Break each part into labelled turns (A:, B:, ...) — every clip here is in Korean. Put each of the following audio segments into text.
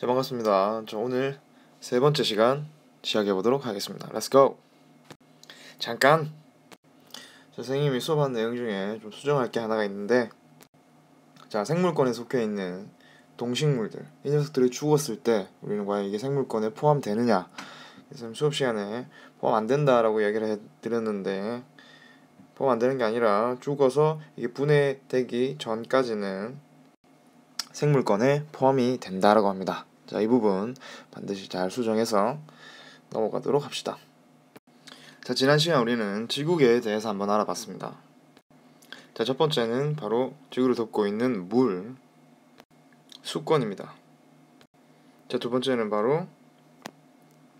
A: 자 반갑습니다. 저 오늘 세 번째 시간 시작해 보도록 하겠습니다. Let's go. 잠깐. 자, 선생님이 수업한 내용 중에 좀 수정할 게 하나가 있는데, 자 생물권에 속해 있는 동식물들 이 녀석들이 죽었을 때 우리는 과연 이게 생물권에 포함되느냐? 그래서 수업 시간에 포함 안 된다라고 얘기를 해드렸는데 포함 안 되는 게 아니라 죽어서 이게 분해되기 전까지는 생물권에 포함이 된다라고 합니다. 자, 이 부분 반드시 잘 수정해서 넘어가도록 합시다. 자, 지난 시간 우리는 지구계에 대해서 한번 알아봤습니다. 자, 첫 번째는 바로 지구를 덮고 있는 물, 수권입니다. 자, 두 번째는 바로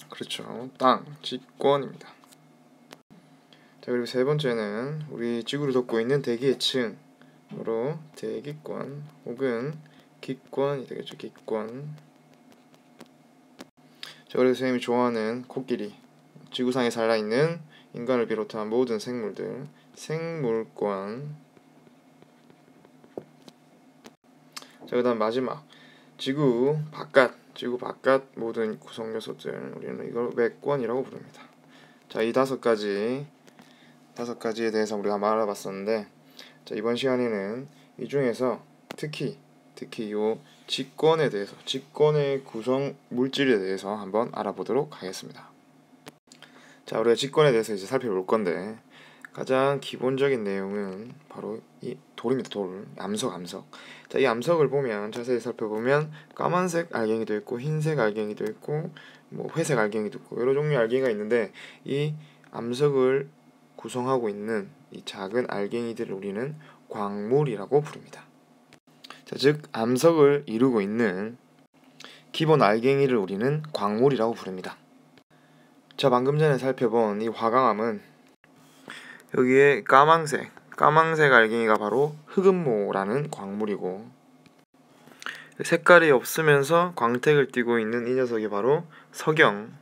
A: 그렇죠. 땅, 직권입니다. 자, 그리고 세 번째는 우리 지구를 덮고 있는 대기의 층으로 대기권 혹은 기권이 되겠죠. 기권. 자, 그래서 선생님이 좋아하는 코끼리, 지구상에 살아있는 인간을 비롯한 모든 생물들, 생물권. 자, 그 다음 마지막. 지구 바깥, 지구 바깥 모든 구성 요소들, 우리는 이걸 외권이라고 부릅니다. 자, 이 다섯 가지, 다섯 가지에 대해서 우리가 알아봤었는데, 자, 이번 시간에는 이 중에서 특히, 특히 요 직권에 대해서, 직권의 구성 물질에 대해서 한번 알아보도록 하겠습니다. 자, 우리가 직권에 대해서 이제 살펴볼 건데, 가장 기본적인 내용은 바로 이 돌입니다. 돌, 암석, 암석. 자, 이 암석을 보면 자세히 살펴보면 까만색 알갱이도 있고 흰색 알갱이도 있고 뭐 회색 알갱이도 있고 여러 종류의 알갱이가 있는데 이 암석을 구성하고 있는 이 작은 알갱이들을 우리는 광물이라고 부릅니다. 자, 즉 암석을 이루고 있는 기본 알갱이를 우리는 광물이라고 부릅니다. 자, 방금 전에 살펴본 이 화강암은 여기에 까망색, 까망색 알갱이가 바로 흑음모라는 광물이고 색깔이 없으면서 광택을 띠고 있는 이 녀석이 바로 석영.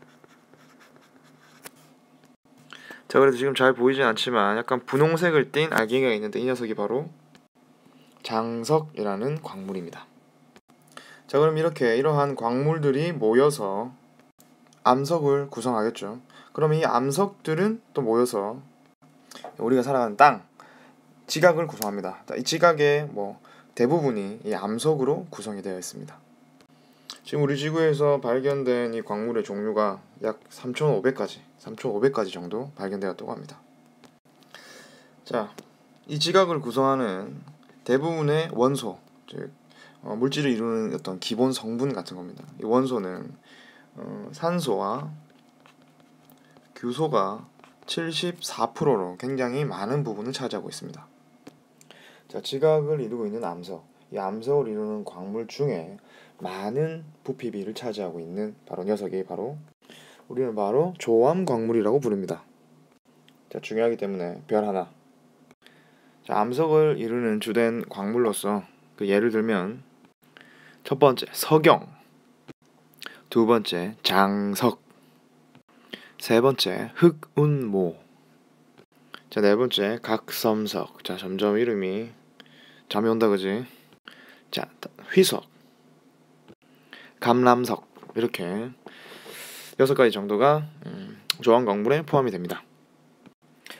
A: 자, 그래도 지금 잘 보이진 않지만 약간 분홍색을 띤 알갱이가 있는데 이 녀석이 바로 장석이라는 광물입니다. 자, 그럼 이렇게 이러한 광물들이 모여서 암석을 구성하겠죠. 그럼 이 암석들은 또 모여서 우리가 살아가는 땅, 지각을 구성합니다. 이 지각의 뭐 대부분이 이 암석으로 구성이 되어 있습니다. 지금 우리 지구에서 발견된 이 광물의 종류가 약 3,500가지, 3,500가지 정도 발견되었다고 합니다. 자, 이 지각을 구성하는 대부분의 원소, 즉 어, 물질을 이루는 어떤 기본 성분 같은 겁니다. 이 원소는 어, 산소와 규소가 74%로 굉장히 많은 부분을 차지하고 있습니다. 자, 지각을 이루고 있는 암석. 이 암석을 이루는 광물 중에 많은 부피비를 차지하고 있는 바로 녀석이 바로 우리는 바로 조암 광물이라고 부릅니다. 자, 중요하기 때문에 별 하나. 자, 암석을 이루는 주된 광물로서 그 예를 들면 첫 번째 석영, 두 번째 장석, 세 번째 흑운모 자 네 번째 각섬석. 자 점점 이름이 잠이 온다 그지? 자 휘석 감람석. 이렇게 여섯 가지 정도가 음, 조항 광물에 포함이 됩니다.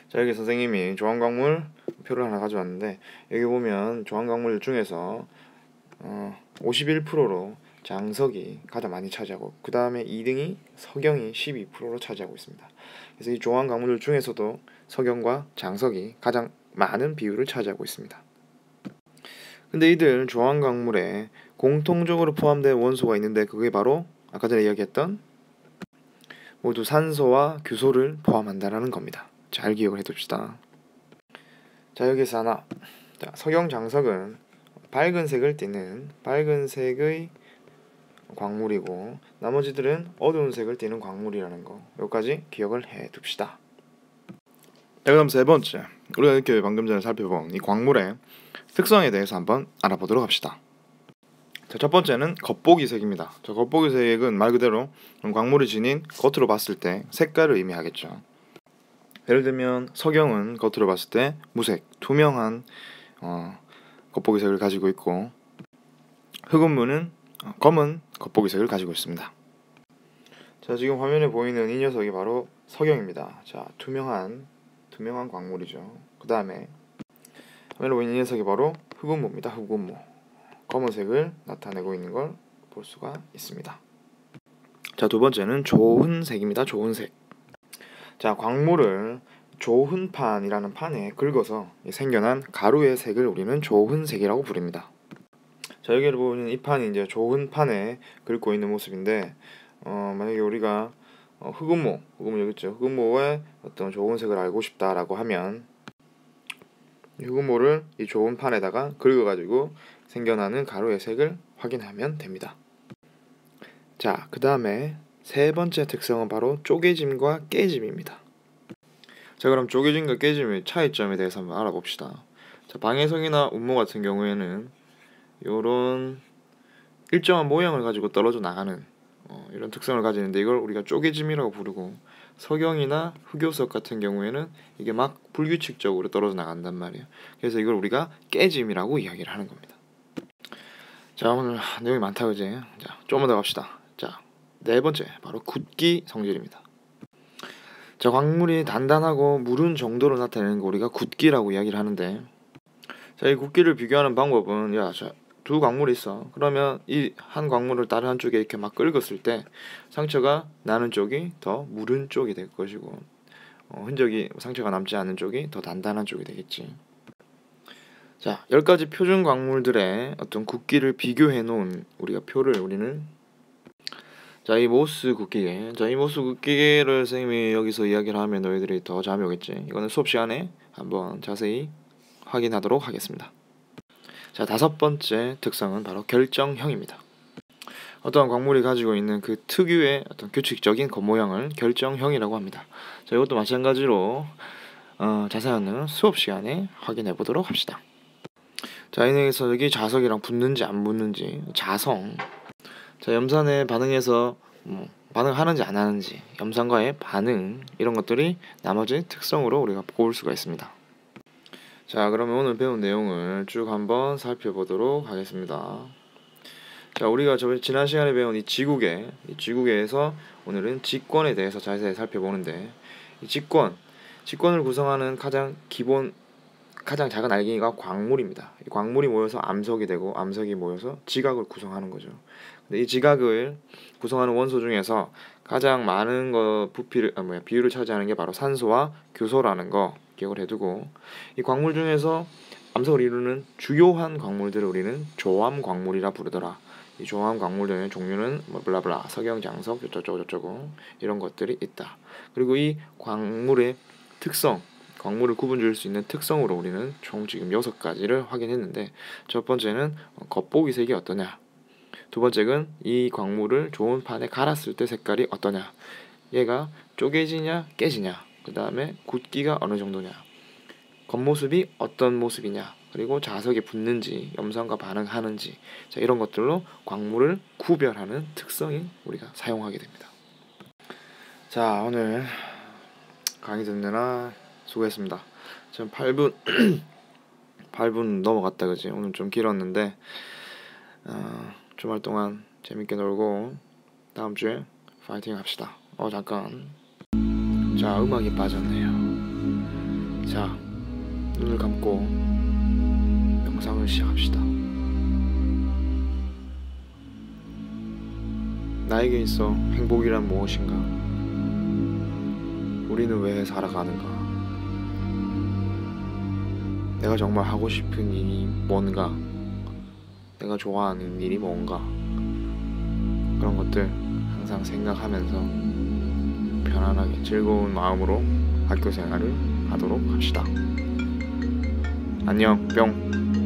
A: 자 여기 선생님이 조항 광물 표를 하나 가져왔는데 여기 보면 조항광물 중에서 어, 51%로 장석이 가장 많이 차지하고 그 다음에 2등이 석영이 12%로 차지하고 있습니다. 그래서 이 조항 강물들 중에서도 석영과 장석이 가장 많은 비율을 차지하고 있습니다. 근데 이들 조항 강물에 공통적으로 포함된 원소가 있는데 그게 바로 아까 전에 이야기했던 모두 산소와 규소를 포함한다라는 겁니다. 잘 기억을 해둡시다. 자 여기서 하나 자, 석영 장석은 밝은 색을 띠는 밝은 색의 광물이고 나머지들은 어두운 색을 띠는 광물이라는 거 여기까지 기억을 해 둡시다. 자 그럼 세 번째 우리가 이렇게 방금 전에 살펴본 이 광물의 특성에 대해서 한번 알아보도록 합시다. 자, 첫 번째는 겉보기 색입니다. 저 겉보기 색은 말 그대로 광물이 지닌 겉으로 봤을 때 색깔을 의미하겠죠. 예를 들면 석영은 겉으로 봤을 때 무색, 투명한 어, 겉보기색을 가지고 있고 흑은무는 어, 검은 겉보기색을 가지고 있습니다. 자 지금 화면에 보이는 이 녀석이 바로 석영입니다. 자 투명한 투명한 광물이죠. 그 다음에 화면에 보이는 이 녀석이 바로 흑운모입니다. 흑운모 검은색을 나타내고 있는 걸 볼 수가 있습니다. 자 두 번째는 조흔색입니다. 조흔색 자 광물을 조흔판이라는 판에 긁어서 생겨난 가루의 색을 우리는 조흔색이라고 부릅니다. 자 여기를 보면 이 판이 이제 조흔판에 긁고 있는 모습인데 어, 만약에 우리가 어, 흑음모, 흑음모 여기 있죠. 흑음모의 어떤 좋은 색을 알고 싶다라고 하면 이 흑음모를 이 좋은 판에다가 긁어가지고 생겨나는 가루의 색을 확인하면 됩니다. 자, 그 다음에 세 번째 특성은 바로 쪼개짐과 깨짐입니다. 자, 그럼 쪼개짐과 깨짐의 차이점에 대해서 한번 알아봅시다. 자, 방해성이나 운모 같은 경우에는 이런 일정한 모양을 가지고 떨어져 나가는 어, 이런 특성을 가지는데 이걸 우리가 쪼개짐이라고 부르고 석영이나 흑요석 같은 경우에는 이게 막 불규칙적으로 떨어져 나간단 말이에요. 그래서 이걸 우리가 깨짐이라고 이야기를 하는 겁니다. 자 오늘 내용이 많다 그지? 자 조금만 더 갑시다. 자 네 번째 바로 굳기 성질입니다. 자 광물이 단단하고 무른 정도로 나타내는 거 우리가 굳기라고 이야기를 하는데 자 이 굳기를 비교하는 방법은 야 자 두 광물이 있어. 그러면 이 한 광물을 다른 한쪽에 이렇게 막 긁었을 때 상처가 나는 쪽이 더 무른 쪽이 될 것이고 어, 흔적이 상처가 남지 않는 쪽이 더 단단한 쪽이 되겠지. 자, 열 가지 표준 광물들의 어떤 굵기를 비교해 놓은 우리가 표를 우리는 자, 이 모스 굵기계. 자, 이 모스 굵기계를 선생님이 여기서 이야기를 하면 너희들이 더 잠이 오겠지. 이거는 수업 시간에 한번 자세히 확인하도록 하겠습니다. 자, 다섯 번째 특성은 바로 결정형입니다. 어떠한 광물이 가지고 있는 그 특유의 어떤 규칙적인 겉모양을 결정형이라고 합니다. 자, 이것도 마찬가지로 어, 자세한 수업 시간에 확인해 보도록 합시다. 자, 이 내에서 여기 자석이랑 붙는지 안 붙는지 자성. 자, 염산에 반응해서 뭐 반응하는지 안 하는지, 염산과의 반응 이런 것들이 나머지 특성으로 우리가 볼 수가 있습니다. 자, 그러면 오늘 배운 내용을 쭉 한번 살펴보도록 하겠습니다. 자, 우리가 저 지난 시간에 배운 이 지구계, 이 지구계에서 오늘은 직권에 대해서 자세히 살펴보는데 이 직권, 직권을 구성하는 가장 기본 가장 작은 알갱이가 광물입니다. 이 광물이 모여서 암석이 되고 암석이 모여서 지각을 구성하는 거죠. 근데 이 지각을 구성하는 원소 중에서 가장 많은 거 부피를 아 뭐야 비율을 차지하는 게 바로 산소와 교소라는 거 기억을 해두고 이 광물 중에서 암석을 이루는 주요한 광물들을 우리는 조암 광물이라 부르더라. 이 조암 광물들의 종류는 뭐 블라블라 석영, 장석, 저쩌고 저쩌고 이런 것들이 있다. 그리고 이 광물의 특성, 광물을 구분 지을 수 있는 특성으로 우리는 총 지금 여섯 가지를 확인했는데 첫 번째는 겉보기 색이 어떠냐, 두 번째는 이 광물을 좋은 판에 갈았을 때 색깔이 어떠냐, 얘가 쪼개지냐 깨지냐, 그 다음에 굳기가 어느 정도냐? 겉모습이 어떤 모습이냐? 그리고 자석에 붙는지 염산과 반응하는지 자, 이런 것들로 광물을 구별하는 특성이 우리가 사용하게 됩니다. 자 오늘 강의 듣느라 수고했습니다. 지금 8분 8분 넘어갔다 그지 오늘 좀 길었는데 어, 주말 동안 재밌게 놀고 다음 주에 파이팅 합시다. 어 잠깐 자, 음악이 빠졌네요. 자, 눈을 감고 명상을 시작합시다. 나에게 있어 행복이란 무엇인가? 우리는 왜 살아가는가? 내가 정말 하고 싶은 일이 뭔가? 내가 좋아하는 일이 뭔가? 그런 것들 항상 생각하면서 편안하게 즐거운 마음으로 학교 생활을 하도록 합시다. 안녕, 뿅.